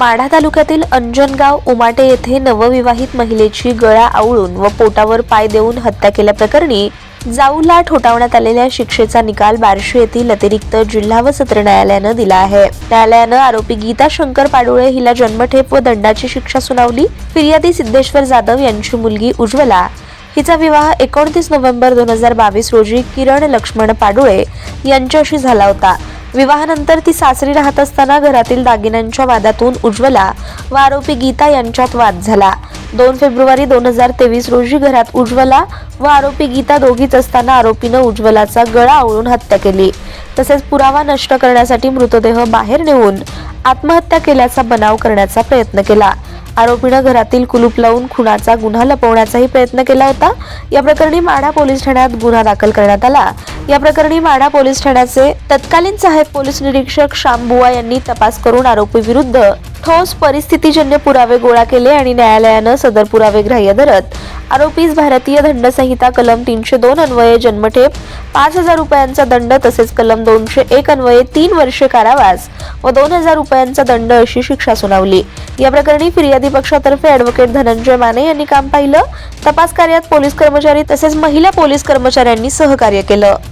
माढा तालुक्यातील अंजनगाव उमाटे येथे नवविवाहित महिलेची गळा आवळून व पोटावर पाय देऊन हत्या केल्याप्रकरणी जाऊला ठोठावण्यात आलेल्या शिक्षेचा निकाल बार्शी येथील अतिरिक्त जिल्हा व सत्र न्यायालयानं दिला आहे. न्यायालयानं आरोपी गीता शंकर पाडुळे हिला जन्मठेप व दंडाची शिक्षा सुनावली. फिर्यादी सिद्धेश्वर जाधव यांची मुलगी उज्ज्वला. हिचा विवाह एकोणतीस नोव्हेंबर दोन हजार बावीस रोजी किरण लक्ष्मण पाडुळे यांच्याशी झाला होता. विवाहानंतर ती सासरी राहत असताना घरातील दागिन्यांच्या वादातून उज्ज्वला व आरोपी गीता यांच्यात वाद झाला. दोन फेब्रुवारी दोन हजार तेवीस रोजी घरात उज्ज्वला व आरोपी गीता दोघीच असताना आरोपीनं उज्ज्वलाचा गळा आवळून हत्या केली. तसेच पुरावा नष्ट करण्यासाठी मृतदेह बाहेर नेऊन आत्महत्या केल्याचा बनाव करण्याचा प्रयत्न केला. आरोपीनं घरातील कुलूप लावून खुनाचा गुन्हा लपवण्याचाही प्रयत्न केला होता. या प्रकरणी माढा पोलीस ठाण्यात गुन्हा दाखल करण्यात आला. या प्रकरणी माढा पोलीस ठाण्याचे तत्कालीन सहाय्यक पोलीस निरीक्षक शामबुवा यांनी तपास करून आरोपी विरुद्ध ठोस परिस्थितीजन्य पुरावे गोळा केले आणि न्यायालयानं सदर पुरावे ग्राह्य धरत आरोपीस भारतीय दंड संहिता कलम तीनशे दोन अन्वये जन्मठेप पाच हजार रुपयांचा दंड तसेच कलम दोनशे एक अन्वये तीन वर्षे कारावास व दोन हजार रुपयांचा दंड अशी शिक्षा सुनावली. या प्रकरणी फिर्यादी पक्षातर्फे ॲडव्होकेट धनंजय माने यांनी काम पाहिलं. तपास कार्यात पोलीस कर्मचारी तसेच महिला पोलीस कर्मचाऱ्यांनी सहकार्य केलं.